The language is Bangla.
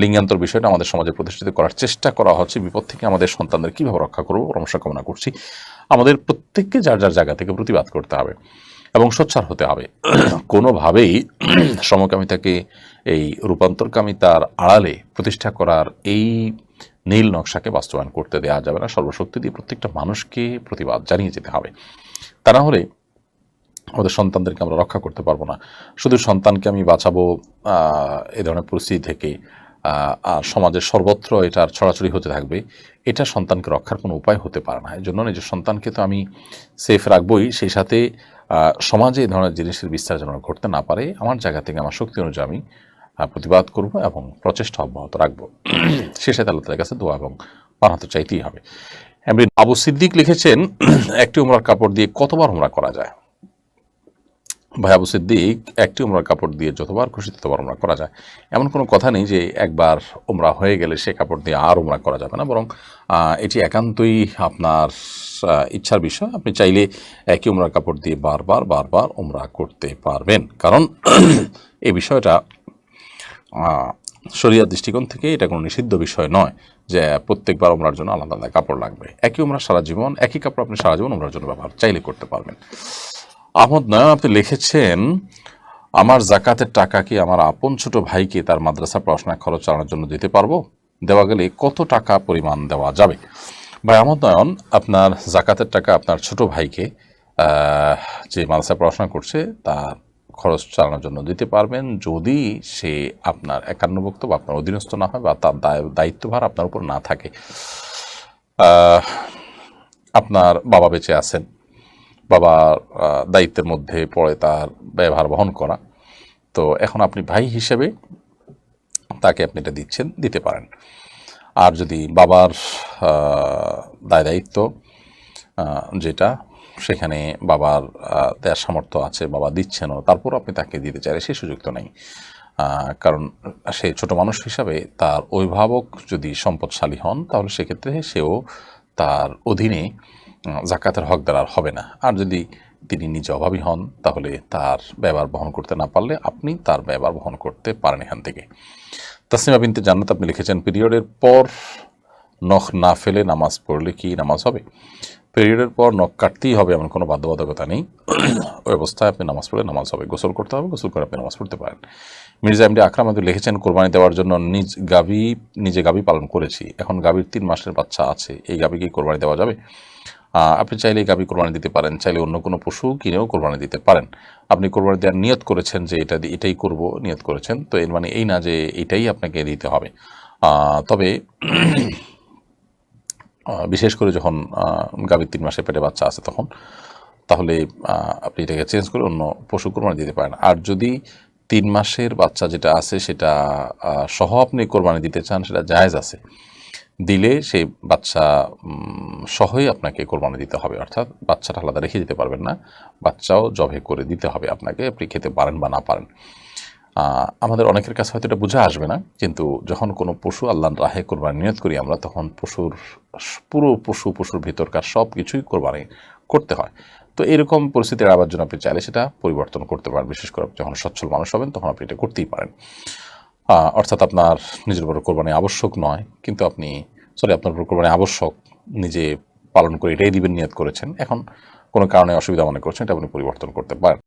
লিঙ্গান্তর বিষয়টা আমাদের সমাজে প্রতিষ্ঠিত করার চেষ্টা করা হচ্ছে। বিপদ থেকে আমাদের সন্তানদের কীভাবে রক্ষা করব পরামর্শ কামনা করছি। আমাদের প্রত্যেককে যার যার জায়গা থেকে প্রতিবাদ করতে হবে এবং সোচ্চার হতে হবে। কোনোভাবেই সমকামিতাকে এই রূপান্তরকামিতার আড়ালে প্রতিষ্ঠা করার এই নীল নকশাকে বাস্তবায়ন করতে দেওয়া যাবে না। সর্বশক্তি দিয়ে প্রত্যেকটা মানুষকে প্রতিবাদ জানিয়ে যেতে হবে। তা না হলে আমাদের সন্তানদেরকে আমরা রক্ষা করতে পারব না। শুধু সন্তানকে আমি বাঁচাবো এ ধরনের পরিস্থিতি থেকে আর সমাজের সর্বত্র এটার ছড়াছড়ি হতে থাকবে, এটা সন্তানকে রক্ষার কোনো উপায় হতে পারে না। এই জন্য নিজের সন্তানকে তো আমি সেফ রাখবই, সেই সাথে সমাজে এই ধরনের জিনিসের বিস্তার যেন ঘটতে না পারে, আমার জায়গা থেকে, আমার শক্তি অনুযায়ী আমি প্রতিবাদ করব এবং প্রচেষ্টা অব্যাহত রাখব। সে সাথে আল্লাহ কাছে দোয়া এবং পানাতে চাইতেই হবে। এমনি আবু সিদ্দিক লিখেছেন, একটি উমরার কাপড় দিয়ে কতবার উমরা করা যায়? ভাই সিদ্দিক, একটি উমরার কাপড় দিয়ে যতবার খুশি ততবার উমরা করা যায়। এমন কোনো কথা নেই যে একবার উমরা হয়ে গেলে সে কাপড় দিয়ে আর উমরা করা যাবে না, বরং এটি একান্তই আপনার ইচ্ছার বিষয়। আপনি চাইলে একই উমরার কাপড় দিয়ে বারবার বারবার উমরা করতে পারবেন। কারণ, এই বিষয়টা শরিয়ার দৃষ্টিকোণ থেকে এটা কোনো নিষিদ্ধ বিষয় নয় যে প্রত্যেকবার উমরার জন্য আলাদা আলাদা কাপড় লাগবে। একই উমরা সারা জীবন, একই কাপড় আপনি সারা জীবন উমরার জন্য ব্যবহার, চাইলে করতে পারবেন। আহমদ নয়ন, আপনি লিখেছেন, আমার জাকাতের টাকা কি আমার আপন ছোট ভাইকে তার মাদ্রাসা পড়াশোনা খরচ চালানোর জন্য দিতে পারব? দেওয়া গেলে কত টাকা পরিমাণ দেওয়া যাবে? ভাই আহমদ নয়ন, আপনার জাকাতের টাকা আপনার ছোট ভাইকে যে মাদ্রাসা পড়াশোনা করছে, তার খরচ চালানোর জন্য দিতে পারবেন যদি সে আপনার একান্নভুক্ত বা আপনার অধীনস্থ না হয় বা তার দায়- দায়িত্বভার আপনার উপর না থাকে। আপনার বাবা বেঁচে আছেন। বাবার দায়িত্বের মধ্যে পড়ে তার ব্যবহার বহন করা। তো এখন আপনি ভাই হিসেবে তাকে আপনি এটা দিচ্ছেন দিতে পারেন। আর যদি বাবার দায় দায়িত্ব যেটা সেখানে বাবার আহ, দেওয়ার সামর্থ্য আছে বাবা দিচ্ছেনও তারপর আপনি তাকে দিতে চাইলে সেই সুযোগ তো নেই। কারণ সে ছোট মানুষ হিসাবে তার অভিভাবক যদি সম্পদশালী হন তাহলে সেক্ষেত্রে সেও তার অধীনে জাকাতের হকদার আর হবে না। আর যদি তিনি নিজে অভাবী হন, তাহলে তার ব্যবহার বহন করতে না পারলে আপনি তার ব্যবহার বহন করতে পারেন এখান থেকে। তাসনিমা বিনতে জান্নাত আপনি লিখেছেন, পিরিয়ডের পর নখ না ফেলে নামাজ পড়লে কি নামাজ হবে? পিরিয়ডের পর নখ কাটতেই হবে এমন কোনো বাধ্যবাধকতা নেই। ওই অবস্থায় আপনি নামাজ পড়লে নামাজ হবে। গোসল করতে হবে, গোসল করে আপনি নামাজ পড়তে পারেন। মির্জা এমডি আকরাম আমাদের লিখেছেন, কোরবানি দেওয়ার জন্য নিজ গাভী, নিজে গাভী পালন করেছি। এখন গাভীর তিন মাসের বাচ্চা আছে। এই গাভীকে কোরবানি দেওয়া যাবে? আপনি চাইলে গাভী কোরবানি দিতে পারেন চাইলে অন্য কোনো পশু কিনেও কোরবানি দিতে পারেন। আপনি কোরবানি দেওয়ার নিয়ত করেছেন যে এটা এটাই করব, নিয়ত করেছেন। তো এর মানে এই না যে এটাই আপনাকে দিতে হবে। তবে বিশেষ করে যখন গাভীর তিন মাসে পেটে বাচ্চা আছে তখন, তাহলে আপনি এটাকে চেঞ্জ করে অন্য পশু কোরবানি দিতে পারেন। আর যদি তিন মাসের বাচ্চা যেটা আছে সেটা সহ আপনি কোরবানি দিতে চান, সেটা জায়েজ আছে। দিলে সেই বাচ্চা সহই আপনাকে কোরবানি দিতে হবে। অর্থাৎ বাচ্চাটা আলাদা রেখে দিতে পারবেন না। বাচ্চাও জবে করে দিতে হবে আপনাকে, আপনি খেতে পারেন বা না পারেন। আমাদের অনেকের কাছে হয়তো এটা বোঝা আসবে না, কিন্তু যখন কোনো পশু আল্লাহর রাহে কোরবানি নিয়ত করি আমরা, তখন পশুর, পুরো পশু, পশুর ভিতরকার সব কিছুই কোরবানি করতে হয়। তো এরকম পরিস্থিতি এড়াবার জন্য আপনি চাইলে সেটা পরিবর্তন করতে পারেন। বিশেষ করে যখন সচ্ছল মানুষ হবেন, তখন আপনি এটা করতেই পারেন। অর্থাৎ আপনার নিজের উপর কোরবানি আবশ্যক নয়, কিন্তু আপনি সরি আপনার উপর কোরবানি আবশ্যক, নিজে পালন করে এটাই দিবেন, নিয়ত করেছেন। এখন কোনো কারণে অসুবিধা মনে করছেন, এটা আপনি পরিবর্তন করতে পারেন।